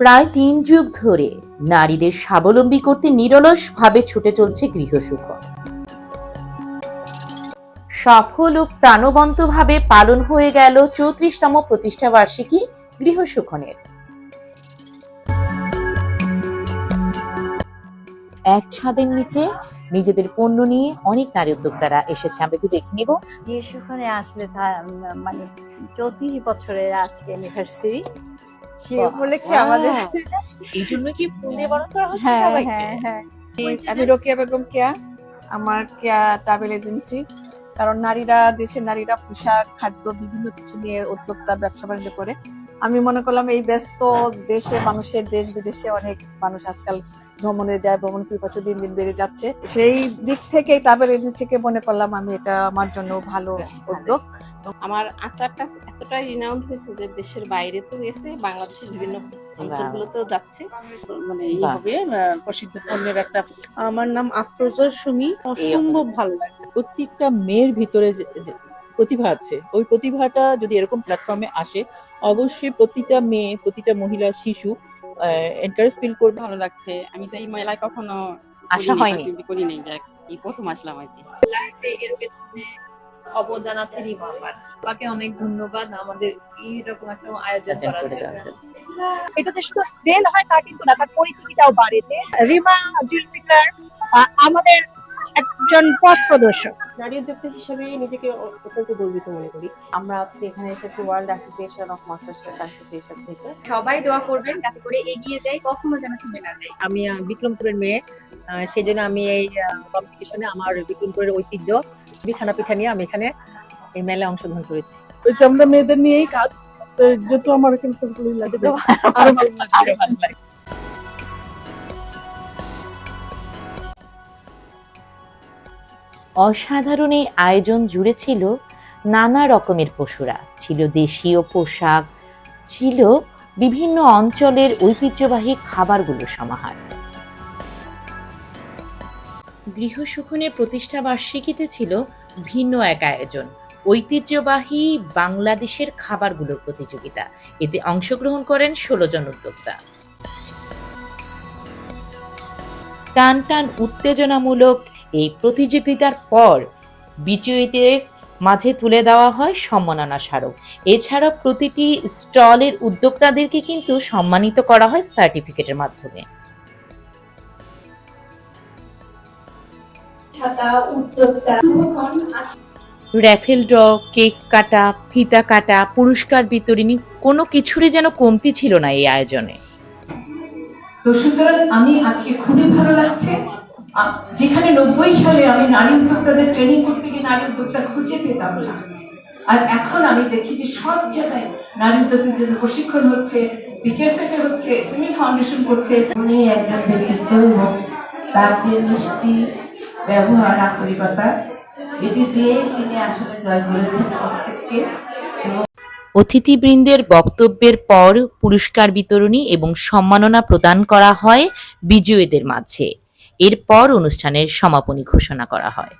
প্রায় তিন যুগ ধরে নারীদের স্বাবলম্বী করতে নিরলসভাবে ছুটে চলছে গৃহসুখ। সফল ও প্রাণবন্তভাবে পালন হয়ে গেল চৌত্রিশতম প্রতিষ্ঠা বার্ষিকী গৃহসুখনের। এক ছাদের নিচে নিজেদের পণ্য নিয়ে অনেক নারী উদ্যোক্তারা এসেছে। আমরা একটু দেখে নিব। সেখানে আসলে মানে চৌত্রিশ বছরের আজকে অ্যানিভার্সারি সে উপলক্ষে আমাদের এই জন্য কি ফুল দিয়ে বরণ করা হচ্ছে হ্যাঁ সবাইকে? হ্যাঁ হ্যাঁ। আমি রোকিয়া বেগম কেয়া আমার কেয়া ট্রাভেল এজেন্সি। কারণ নারীরা দেশের নারীরা পোশাক খাদ্য বিভিন্ন কিছু নিয়ে উদ্যোক্তা ব্যবসা বাণিজ্য করে। আমি মনে করলাম এই ব্যস্ত দেশে মানুষের দেশ বিদেশে অনেক মানুষ আজকাল ভ্রমণে যায় ভ্রমণ পিপাসু দিন দিন বেড়ে যাচ্ছে। সেই দিক থেকে ট্রাভেল এজেন্সিকে মনে করলাম আমি এটা আমার জন্য ভালো উদ্যোগ। আমার আচারটা এতটাই রিনাউন্ড হয়েছে যে দেশের বাইরে তো গেছে বাংলাদেশের বিভিন্ন অঞ্চলগুলোতেও যাচ্ছে। মানে এইভাবে প্রসিদ্ধ পণ্যের একটা আমার নাম আফরোজা সুমি। অসম্ভব ভালো লাগছে। প্রত্যেকটা মেয়ের ভিতরে প্রতিভা আছে। ওই প্রতিভাটা যদি এরকম প্ল্যাটফর্মে আসে অবশ্যই প্রতিটা মেয়ে প্রতিটা মহিলা শিশু এনকারেজ ফিল করবে। ভালো লাগছে। আমি তো এই মেলায় কখনো আশা হয়নি। করি নাই যাক এই প্রথম আসলাম আর কি। লাগছে এর পেছনে অবদান আছে রিমাপার তাকে অনেক ধন্যবাদ আমাদের এইরকম একটা আয়োজন আয়োজন করার জন্য। এটা যে শুধু সেল হয় তা কিন্তু না তার পরিচিতিটাও বাড়ে যে রিমা জুলফিকার আমাদের একজন পথ প্রদর্শক। নারী উদ্যোক্তা হিসেবে নিজেকে অত্যন্ত গর্বিত মনে করি। আমরা আজকে এখানে এসেছি world association of masters association থেকে। সবাই দোয়া করবেন যাতে করে এগিয়ে যাই কখনো যেন থেমে না যাই। আমি বিক্রমপুরের মেয়ে আহ, সেই জন্য আমি এই কম্পিটিশনে আমার বিক্রমপুরের ঐতিহ্য বিখানা পিঠা নিয়ে আমি এখানে এই মেলায় অংশগ্রহণ করেছি। এটা আমরা মেয়েদের নিয়েই কাজ তো যেহেতু আমার এখানে লাগে আরও ভালো লাগবে। অসাধারণ এই আয়োজন জুড়ে ছিল নানা রকমের পশুরা। ছিল দেশীয় পোশাক, ছিল বিভিন্ন অঞ্চলের ঐতিহ্যবাহী খাবারগুলো সমাহার। গৃহসুখনের প্রতিষ্ঠা বার্ষিকীতে ছিল ভিন্ন এক আয়োজন, ঐতিহ্যবাহী বাংলাদেশের খাবারগুলোর প্রতিযোগিতা। এতে অংশগ্রহণ করেন ষোলো জন উদ্যোক্তা। টান টান উত্তেজনামূলক এই প্রতিযোগিতার পর বিজয়ীদের মাঝে তুলে দেওয়া হয় সম্মাননা স্মারক। এছাড়া প্রতিটি স্টলের উদ্যোক্তাদেরকে কিন্তু সম্মানিত করা হয় সার্টিফিকেটের মাধ্যমে। র্যাফেল ড্র কেক কাটা ফিতা কাটা পুরস্কার বিতরণী কোনো কিছুরই যেন কমতি ছিল না এই আয়োজনে। তো আমি আজকে খুবই ভালো লাগছে। যেখানে নব্বই সালে আমি নারী উদ্যোক্তাদের ট্রেনিং করতে গিয়ে নারী উদ্যোক্তা খুঁজে পেতাম না। আর এখন আমি দেখি যে সব জায়গায় নারী উদ্যোগের জন্য প্রশিক্ষণ হচ্ছে বিকেএসএফ হচ্ছে এসএমই ফাউন্ডেশন করছে। উনি একজন ব্যক্তিত্ব এবং তার যে মিষ্টি ব্যবহার আন্তরিকতা এটি দিয়ে তিনি আসলে জয় করেছেন প্রত্যেককে। অতিথিবৃন্দের বক্তব্যের পর পুরস্কার বিতরণী এবং সম্মাননা প্রদান করা হয় বিজয়ীদের মাঝে। এরপর অনুষ্ঠানের সমাপনী ঘোষণা করা হয়।